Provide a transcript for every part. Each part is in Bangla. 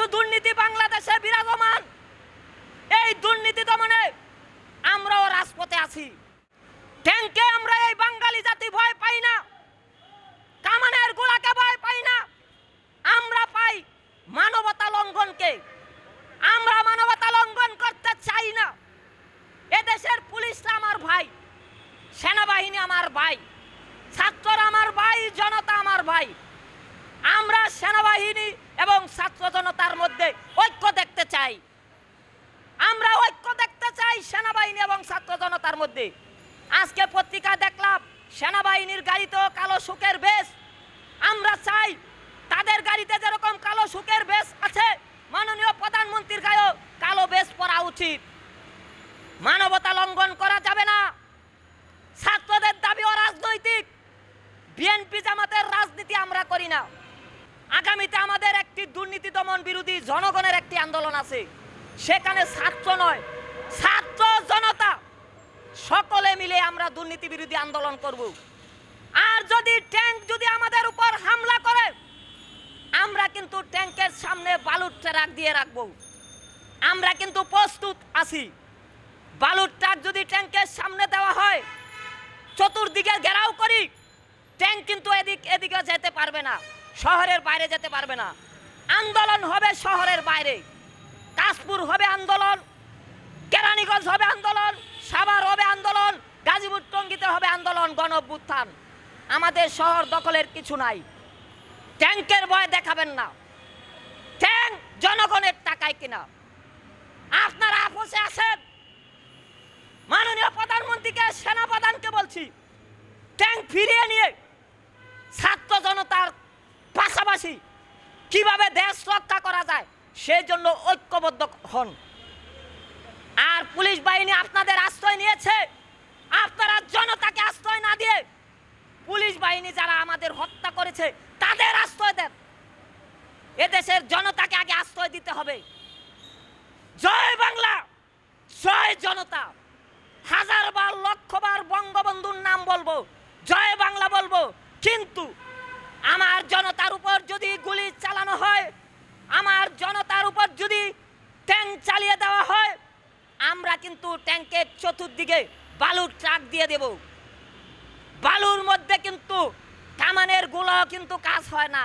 কিছু দুর্নীতি বাংলাদেশে বিরাজমান। এই দুর্নীতি দমনে আমরাও রাজপথে আছি। ট্যাঙ্কে আমরা এই বাঙালি জাতি ভয় পাই না। কামানের গোলাকে ভয় পাই না। আমরা পাই মানবতা লঙ্ঘনকে। আমরা মানবতা লঙ্ঘন করতে চাই না। এদেশের পুলিশরা আমার ভাই, সেনাবাহিনী আমার ভাই ছাত্ররা আমার ভাই জনতা আমার ভাই আমরা সেনাবাহিনী এবং ছাত্র জনতার মধ্যে ঐক্য দেখতে চাই। আমরা ঐক্য দেখতে চাই সেনাবাহিনী এবং ছাত্র জনতার মধ্যে। আজকে পত্রিকা দেখলাম, সেনাবাহিনীর গাড়িতেও কালো সুখের বেশ। আমরা চাই তাদের গাড়িতে যেরকম কালো সুখের বেশ আছে, মাননীয় প্রধানমন্ত্রীর গায়েও কালো বেশ পরা উচিত। মানবতা লঙ্ঘন করা যাবে না। ছাত্রদের দাবি অরাজনৈতিক। বিএনপি জামাতের রাজনীতি আমরা করি না। আগামীতে আমাদের একটি দুর্নীতি দমন বিরোধী জনগণের একটি আন্দোলন আছে। সেখানে ছাত্র নয়, ছাত্র জনতা। সকলে মিলে আমরা দুর্নীতি বিরোধী আন্দোলন করব। আর যদি ট্যাঙ্ক যদি আমাদের উপর হামলা করে, আমরা কিন্তু ট্যাঙ্কের সামনে বালুর ট্রাক দিয়ে রাখব। আমরা কিন্তু প্রস্তুত আছি। বালুর ট্রাক যদি ট্যাঙ্কের সামনে দেওয়া হয়, চতুর্দিকে ঘেরাও করি ট্যাঙ্ক কিন্তু এদিক এদিকে যেতে পারবে না, শহরের বাইরে যেতে পারবে না। আন্দোলন হবে শহরের বাইরে। কাশপুর হবে আন্দোলন, কেরানীগঞ্জ হবে আন্দোলন, সাভার হবে আন্দোলন, গাজীপুর টঙ্গিতে হবে আন্দোলন গণ অভ্যুত্থান আমাদের শহর দখলের কিছু নাই। ট্যাঙ্কের ভয় দেখাবেন না। ট্যাঙ্ক জনগণের টাকায় কিনা। আপনারা আপোষে আসেন মাননীয় প্রধানমন্ত্রীকে, সেনাপ্রধানকে বলছি ট্যাঙ্ক ফিরিয়ে নিয়ে ছাত্র জনতার পাশাপাশি কীভাবে দেশ রক্ষা করা যায়? সেই জন্য ঐক্যবদ্ধ হন। আর পুলিশ বাহিনী আপনাদের আশ্রয় নিয়েছে। আপনারা জনতাকে আশ্রয় না দিয়ে পুলিশ বাহিনী যারা আমাদের হত্যা করেছে, তাদের আশ্রয় দেন। এদেশের জনতাকে আগে আশ্রয় দিতে হবে। জয় বাংলা, জয় জনতা। হাজারবার, লক্ষবার বঙ্গবন্ধুর নাম বলব, জয় বাংলা বলব। কিন্তু আমার জনতার উপর যদি গুলি চালানো হয়, আমার জনতার উপর যদি ট্যাঙ্ক চালিয়ে দেওয়া হয়, আমরা কিন্তু ট্যাঙ্কের চতুর্দিকে বালুর ট্রাক দিয়ে দেব। বালুর মধ্যে কিন্তু কামানেরগুলো কিন্তু কাজ হয় না।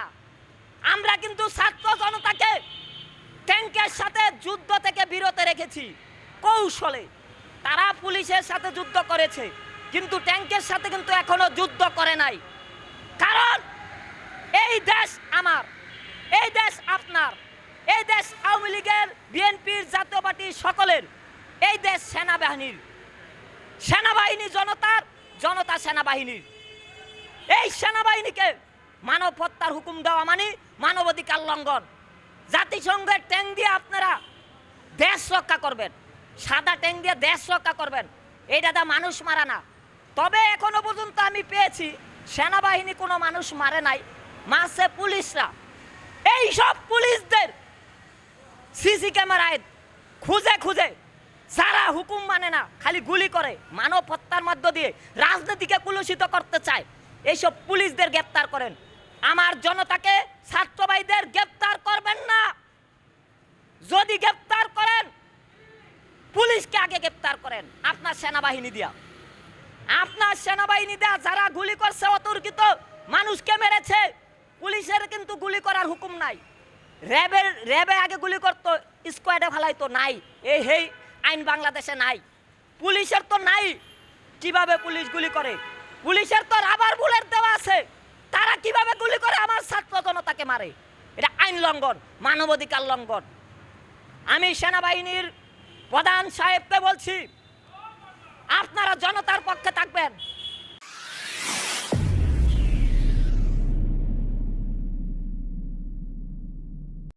আমরা কিন্তু ছাত্র জনতাকে ট্যাঙ্কের সাথে যুদ্ধ থেকে বিরত রেখেছি, কৌশলে। তারা পুলিশের সাথে যুদ্ধ করেছে, কিন্তু ট্যাঙ্কের সাথে কিন্তু এখনও যুদ্ধ করে নাই। কারণ এই দেশ আমার, এই দেশ আপনার, এই দেশ আওয়ামী লীগের, বিএনপির জাতীয় পার্টির সকলের, এই দেশ সেনাবাহিনীর। সেনাবাহিনী জনতার, জনতা সেনাবাহিনীর। এই সেনাবাহিনীকে মানব হত্যার হুকুম দেওয়া মানে মানবাধিকার লঙ্ঘন। জাতিসংঘের ট্যাঙ্ক দিয়ে আপনারা দেশ রক্ষা করবেন। সাদা ট্যাঙ্ক দিয়ে দেশ রক্ষা করবেন। এই দাদা মানুষ মারা না। তবে এখনও পর্যন্ত আমি পেয়েছি, সেনাবাহিনী কোনো মানুষ মারে নাই। মারছে পুলিশরা। এই সব পুলিশদের সিসি ক্যামেরায় খুঁজে খুঁজে সারা হুকুম মানে না, খালি গুলি করে মানব হত্যার মধ্য দিয়ে রাজনীতিকে কুলুষিত করতে চায়, এইসব পুলিশদের গ্রেপ্তার করেন। আমার জনতাকে ছাত্রবাহীদের গ্রেপ্তার করবেন না। যদি গ্রেপ্তার করেন, পুলিশকে আগে গ্রেপ্তার করেন। আপনার সেনাবাহিনী দিয়া। আপনার সেনাবাহিনী দেয়া যারা গুলি করছে, অতর্কিত মানুষকে মেরেছে। পুলিশের কিন্তু গুলি করার হুকুম নাই। র্যাবের, র্যাবে আগে গুলি করতো, স্কোয়াডে ফালাইতো, নাই। এই হেই, আইন বাংলাদেশে নাই। পুলিশের তো নাই কীভাবে পুলিশ গুলি করে। পুলিশের তো রাবার বুলেট দেওয়া আছে। তারা কীভাবে গুলি করে? আমার ছাত্র জনতাকে মারে। এটা আইন লঙ্ঘন, মানবাধিকার লঙ্ঘন। আমি সেনাবাহিনীর প্রধান সাহেবকে বলছি, আপনারা জনতার